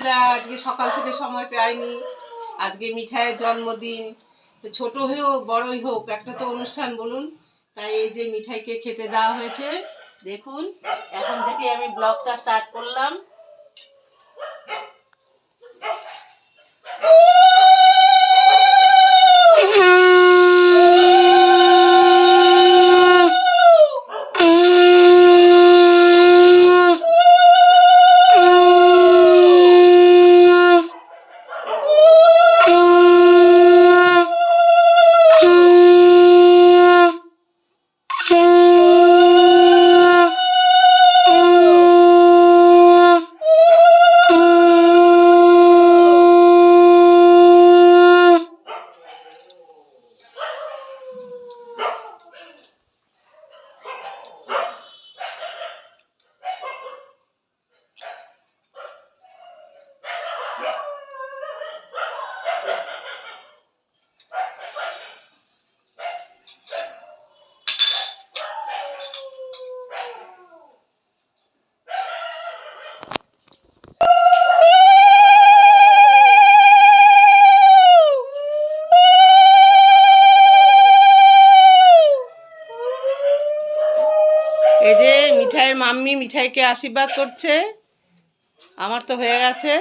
বন্ধুরা, আজকে সকাল থেকে সময় পাইনি আজকে মিঠাইয়ের জন্মদিন। ছোট হয়েও, বড়ই হোক, একটা তো অনুষ্ঠান, বলুন। তাই এই যে মিঠাইকে খেতে দেওয়া হয়েছে, দেখুন। এখন থেকে আমি ব্লগটা স্টার্ট করলাম। মিঠাইকে আশীর্বাদ করছে। আমার তো হয়ে গেছে।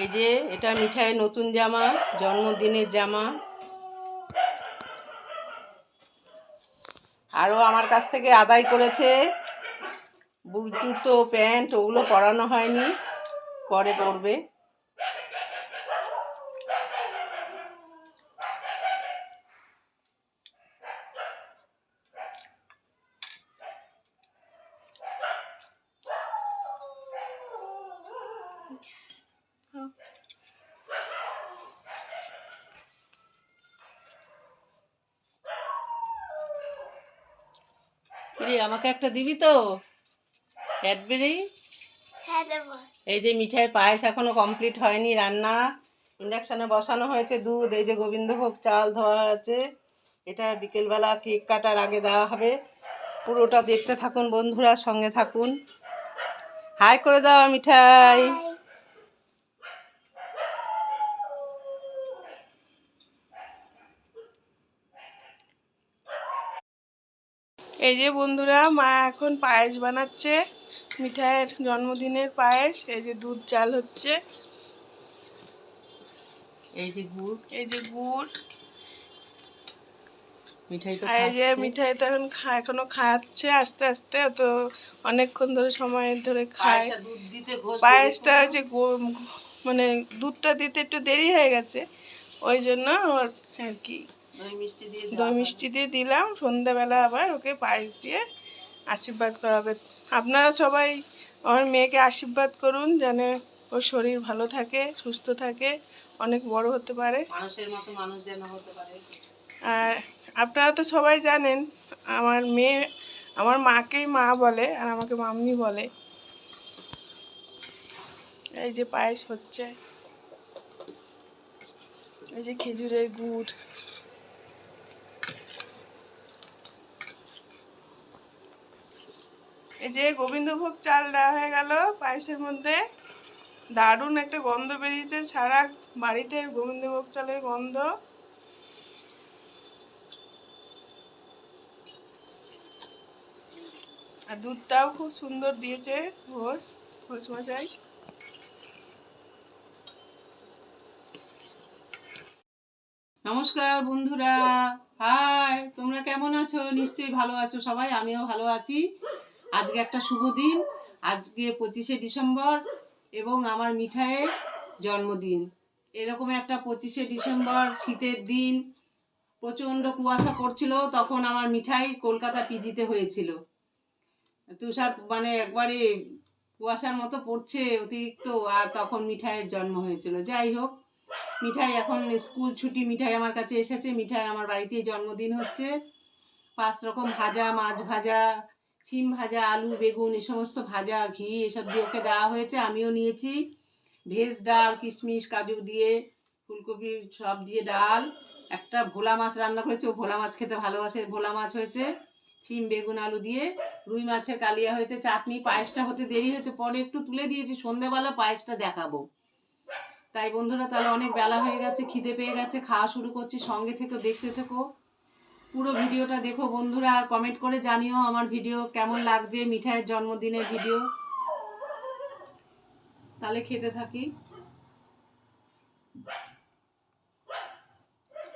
এই যে, এটা মিঠাইয়ের নতুন জামা, জন্মদিনের জামা। আরও আমার কাছ থেকে আদায় করেছে। বুট জুতো, প্যান্ট, ওগুলো পরানো হয়নি। পরে পরবে। আমাকে একটা দিবি তো? ক্যাডবেরি এই যে মিঠাইয়ের পায়েস এখনও কমপ্লিট হয়নি রান্না ইন্ডাকশনে বসানো হয়েছে দুধ এই যে গোবিন্দভোগ চাল ধোয়া আছে। এটা বিকেলবেলা কেক কাটার আগে দেওয়া হবে। পুরোটা দেখতে থাকুন বন্ধুরা সঙ্গে থাকুন। হাই করে দাও মিঠাই। এই যে বন্ধুরা মা এখন পায়েস বানাচ্ছে। মিঠাইয়ের জন্মদিনের পায়েস এই যে দুধ চাল হচ্ছে। এই যে গুড়। এই যে গুড়। মিঠাই তো এই যে মিঠাই তো এখন এখনও খাচ্ছে আস্তে আস্তে তো অনেকক্ষণ ধরে সময় ধরে খায়। পায়েসটা যে মানে দুধটা দিতে একটু দেরি হয়ে গেছে ওই জন্য আর কি দই মিষ্টি দিয়ে হবে। দিলাম। সন্ধ্যাবেলা আবার ওকে পায়েস দিয়ে আশীর্বাদ করাবে। আপনারা সবাই আমার মেয়েকে আশীর্বাদ করুন যেন ওর শরীর ভালো থাকে সুস্থ থাকে অনেক বড় হতে পারে। মানুষের মতো মানুষ যেন হতে পারে। আর আপনারা তো সবাই জানেন আমার মেয়ে আমার মাকেই মা বলে আর আমাকে মাম্মি বলে। এই যে পায়েস হচ্ছে। এই যে খেজুরের গুড়। এই যে গোবিন্দভোগ চাল দেওয়া হয়ে গেল, পায়েসের মধ্যে। দারুণ একটা গন্ধ বেরিয়েছে, সারা বাড়িতে গোবিন্দভোগ চালের গন্ধ। আর দুধটাও খুব সুন্দর দিয়েছে ঘোষ ঘোষ মশাই। নমস্কার বন্ধুরা। হাই, তোমরা কেমন আছো? নিশ্চয়ই ভালো আছো সবাই, আমিও ভালো আছি। আজকে একটা শুভ দিন। আজকে পঁচিশে ডিসেম্বর এবং আমার মিঠাইয়ের জন্মদিন। এরকম একটা পঁচিশে ডিসেম্বর শীতের দিন, প্রচণ্ড কুয়াশা পড়ছিল, তখন আমার মিঠাই কলকাতা পিজিতে হয়েছিল। তুষার মানে একবারে কুয়াশার মতো পড়ছে অতিরিক্ত, আর তখন মিঠাইয়ের জন্ম হয়েছিল। যাই হোক, মিঠাই এখন স্কুল ছুটি, মিঠাই আমার কাছে এসেছে। মিঠাই আমার বাড়িতেই জন্মদিন হচ্ছে। পাঁচ রকম ভাজা, মাছ ভাজা সিম ভাজা, আলু, বেগুন, এ সমস্ত ভাজা, ঘি, এসব দিয়ে ওকে দেওয়া হয়েছে। আমিও নিয়েছি। ভেজ ডাল, কিশমিশ, কাজু দিয়ে, ফুলকপি সব দিয়ে ডাল। একটা ভোলা মাছ রান্না করেছে। ও ভোলা মাছ খেতে ভালোবাসে। ভোলা মাছ হয়েছে, সিম, বেগুন, আলু দিয়ে। রুই মাছের কালিয়া হয়েছে, চাটনি, পায়েসটা হতে দেরি হয়েছে। পরে একটু তুলে দিয়েছি। সন্ধ্যেবেলা পায়েসটা দেখাবো। তাই বন্ধুরা, তাহলে অনেক বেলা হয়ে গেছে, খিদে পেয়ে গেছে, খাওয়া শুরু করছি। সঙ্গে থেকে দেখতে থেকো। পুরো ভিডিওটা দেখো বন্ধুরা, আর কমেন্ট করে জানিও আমার ভিডিও কেমন লাগছে, মিঠাইয়ের জন্মদিনের ভিডিও। তাহলে খেতে থাকি।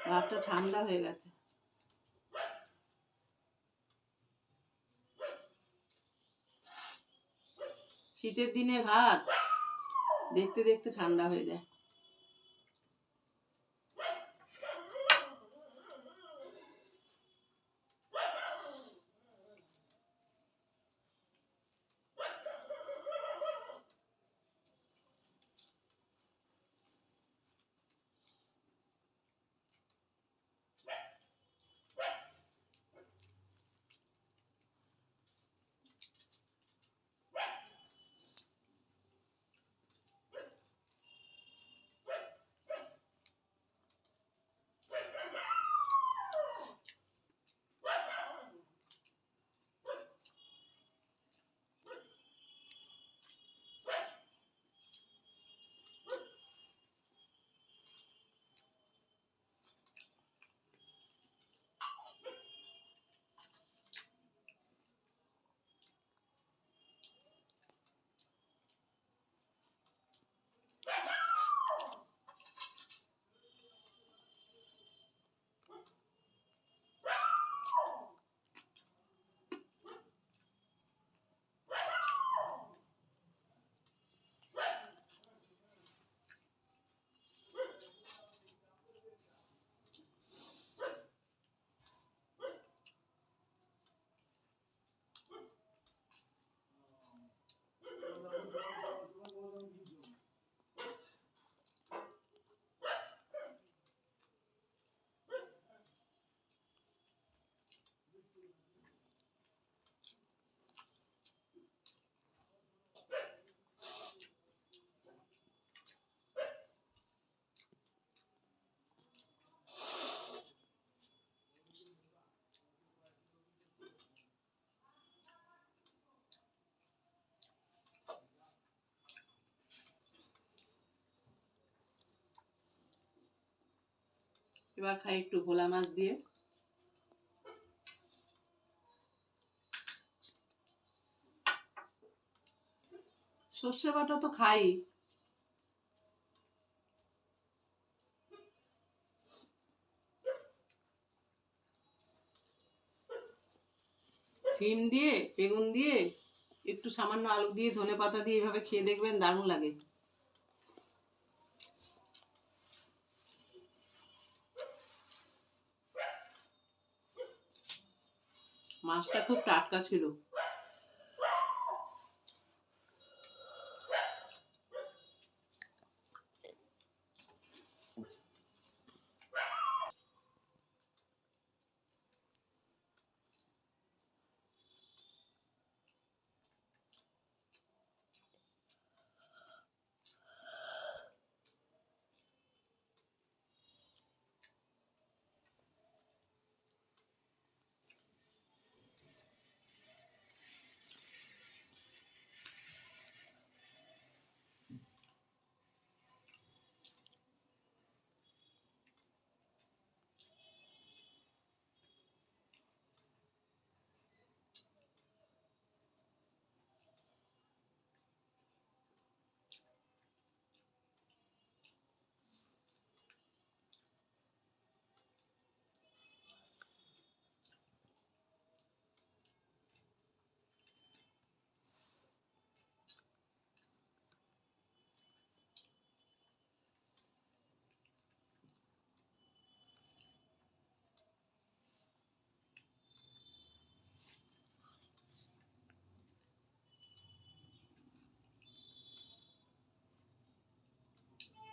ভাতটা ঠান্ডা হয়ে গেছে। শীতের দিনে ভাত দেখতে দেখতে ঠান্ডা হয়ে যায়। এবার খাই একটু ভোলা মাছ দিয়ে। সর্ষে বাটা তো খাই। সিম দিয়ে, বেগুন দিয়ে, একটু সামান্য আলু দিয়ে ধনে পাতা দিয়ে এভাবে খেয়ে দেখবেন দারুণ লাগে। মাছটা খুব টাটকা ছিল।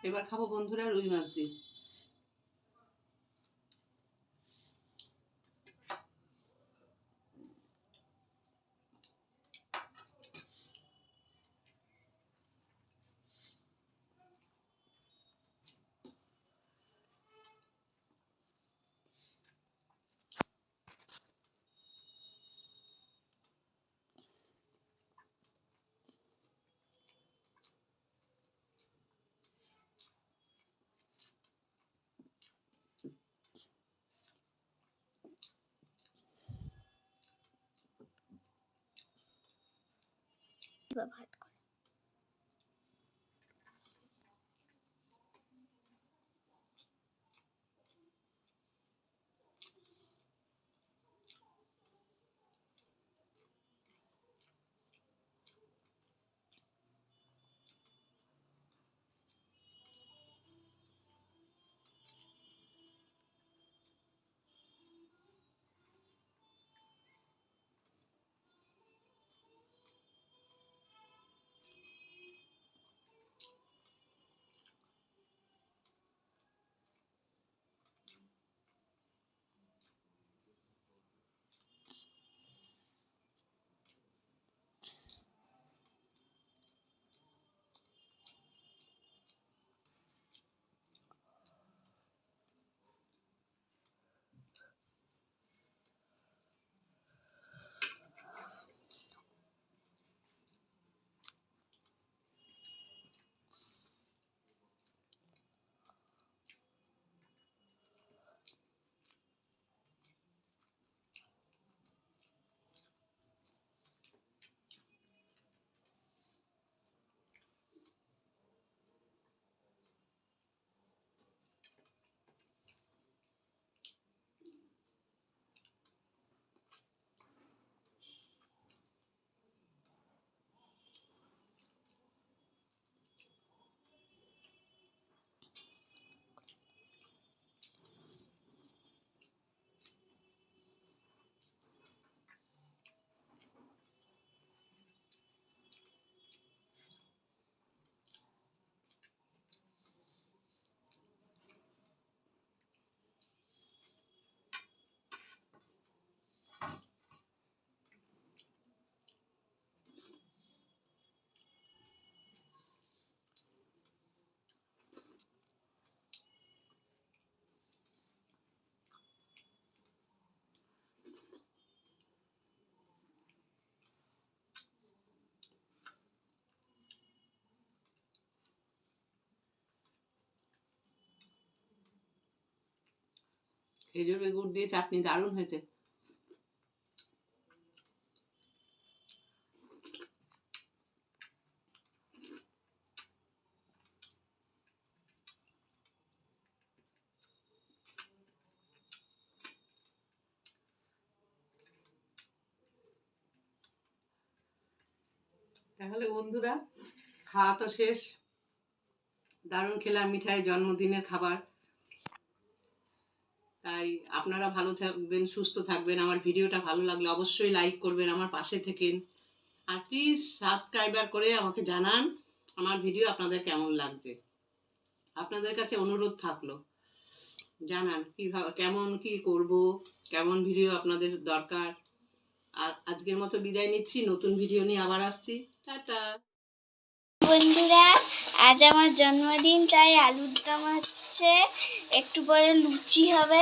এবার খাব বন্ধুরা রুই মাছ দিয়ে। ব্যবহার ভাত করে খেজুর গুড় দিয়ে চাটনি দারুণ হয়েছে। তাহলে বন্ধুরা, খাওয়া তো শেষ। দারুণ খেলাম মিঠাই জন্মদিনের খাবার। তাই আপনারা ভালো থাকবেন, সুস্থ থাকবেন। আমার ভিডিওটা ভালো লাগলে অবশ্যই লাইক করবেন আমার পাশে থেকেন। আর প্লিজ সাবস্ক্রাইবার করে আমাকে জানান আমার ভিডিও আপনাদের কেমন লাগছে। আপনাদের কাছে অনুরোধ থাকল, জানান কীভাবে, কেমন কি করব, কেমন ভিডিও আপনাদের দরকার। আর আজকের মতো বিদায় নিচ্ছি, নতুন ভিডিও নিয়ে আবার আসছি। টাটা। বন্ধুরা আজ আমার জন্মদিন, তাই আলুর দম হচ্ছে একটু পরে লুচি হবে।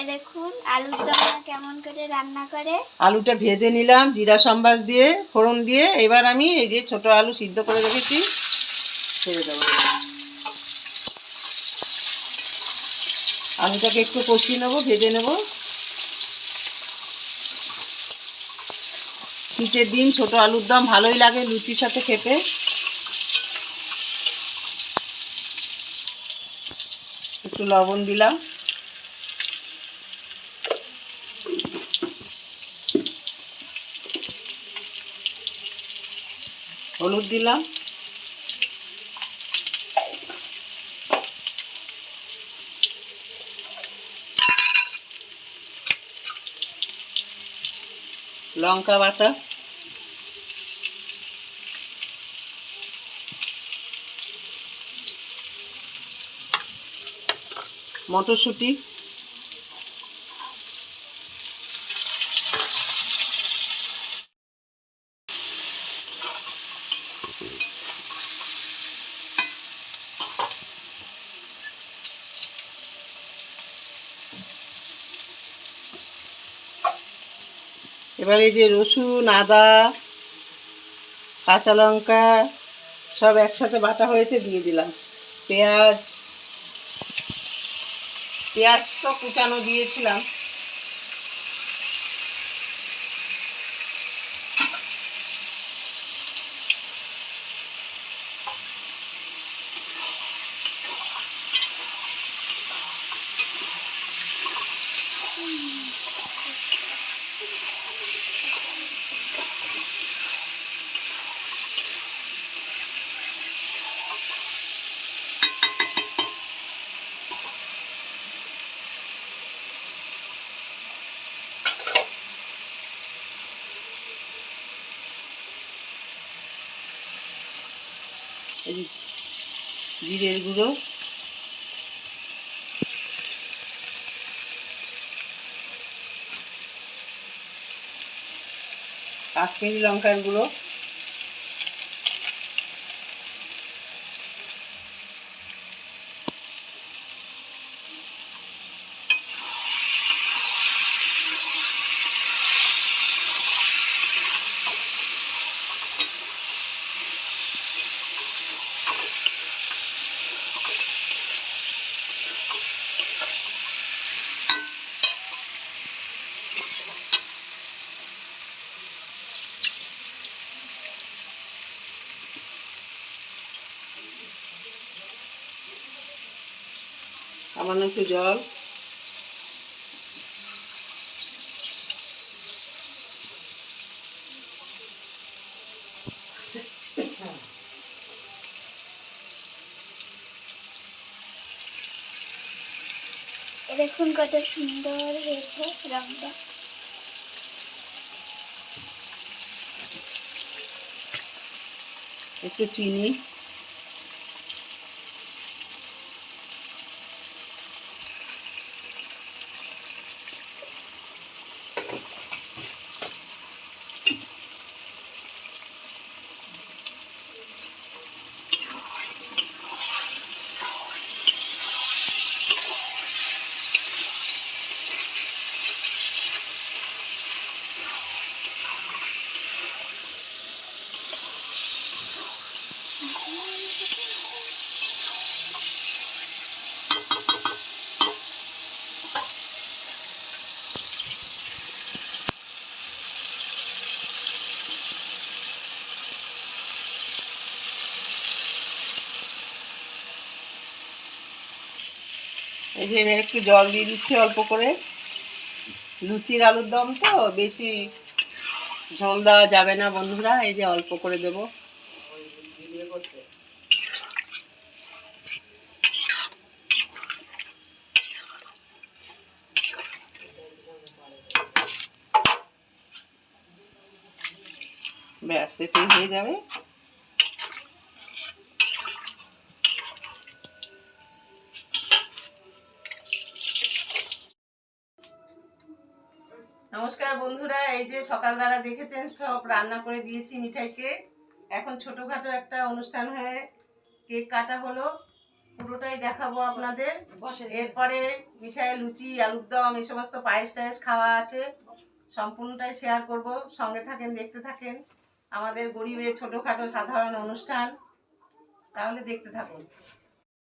এ দেখুন, আলুর দম কেমন করে রান্না করে। আলুটা ভেজে নিলাম, জিরা সম্বাস দিয়ে, ফোড়ন দিয়ে। এবার আমি এই যে ছোট আলু সিদ্ধ করে রেখেছি, ছেড়ে দেবো। আলুটাকে একটু কষিয়ে নেব, ভেজে নেব। শীতের দিন ছোট আলুর দম ভালোই লাগে লুচির সাথে খেতে। একটু লবণ দিলাম। হলুদ দিলাম। লঙ্কা বাটা। মটরশুঁটি। এবার এই যে রসুন, আদা, কাঁচা লঙ্কা সব একসাথে বাটা হয়েছে, দিয়ে দিলাম। পেঁয়াজ পেঁয়াজ তো কুচানো দিয়েছিলাম। জিরের গুঁড়ো। কাশ্মীরি লঙ্কার গুঁড়ো। সামান্য একটু জল। দেখুন কত সুন্দর হয়েছে রংটা। একটু চিনি। যে একটু জল দিয়ে দিচ্ছি অল্প করে। লুচির আলুর দম তো, বেশি ঝোল দেওয়া যাবে না বন্ধুরা, এই যে অল্প করে দেব। ব্যাস, এতেই হয়ে যাবে। নমস্কার বন্ধুরা এই যে সকালবেলা দেখেছেন সব রান্না করে দিয়েছি মিঠাইকে এখন ছোটোখাটো একটা অনুষ্ঠান হয়ে কেক কাটা হলো। পুরোটাই দেখাবো আপনাদের। এরপরে মিঠাই লুচি আলুর দম এই সমস্ত পায়েস টায়েস খাওয়া আছে। সম্পূর্ণটাই শেয়ার করব। সঙ্গে থাকেন দেখতে থাকেন। আমাদের গরিবের ছোটোখাটো সাধারণ অনুষ্ঠান। তাহলে দেখতে থাকুন।